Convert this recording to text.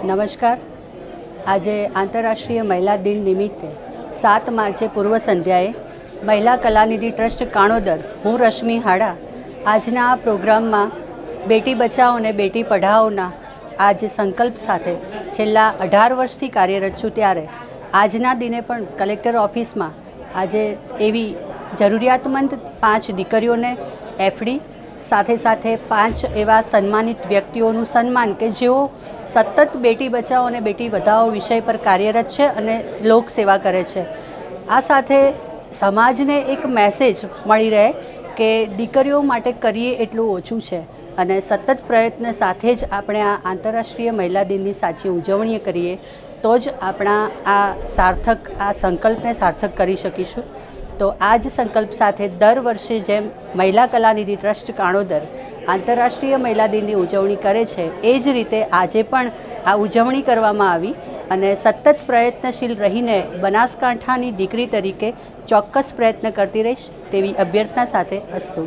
નમસ્કાર. આજે આંતરરાષ્ટ્રીય મહિલા દિન નિમિત્તે સાત માર્ચે પૂર્વ સંધ્યાએ મહિલા કલાનિધિ ટ્રસ્ટ કાણોદર, હું રશ્મિ હાડા, આજના આ પ્રોગ્રામમાં બેટી બચાવો અને બેટી પઢાઓના આજ સંકલ્પ સાથે છેલ્લા અઢાર વર્ષથી કાર્યરત છું ત્યારે આજના દિને પણ કલેક્ટર ઓફિસમાં આજે એવી જરૂરિયાતમંદ પાંચ દીકરીઓને એફડી સાથે સાથે પાંચ એવા સન્માનિત વ્યક્તિઓનું સન્માન કે જેઓ સતત બેટી બચાવો અને બેટી બચાવો વિષય પર કાર્યરત છે અને લોક સેવા કરે છે. આ સાથે સમાજને એક મેસેજ મળી રહે કે દીકરીઓ માટે કરીએ એટલું ઓછું છે અને સતત પ્રયત્ન સાથે જ આપણે આ આંતરરાષ્ટ્રીય મહિલા દિનની સાચી ઉજવણી કરીએ, તો જ આપણા આ સાર્થક, આ સંકલ્પને સાર્થક કરી શકીશું. તો આ જ સંકલ્પ સાથે દર વર્ષે જેમ મહિલા કલાનિધિ ટ્રસ્ટ કાણોદર આંતરરાષ્ટ્રીય મહિલા દિનની ઉજવણી કરે છે, એ જ રીતે આજે પણ આ ઉજવણી કરવામાં આવી અને સતત પ્રયત્નશીલ રહીને બનાસકાંઠાની દીકરી તરીકે ચોક્કસ પ્રયત્ન કરતી રહીશ તેવી અભ્યર્થના સાથે અસ્તુ.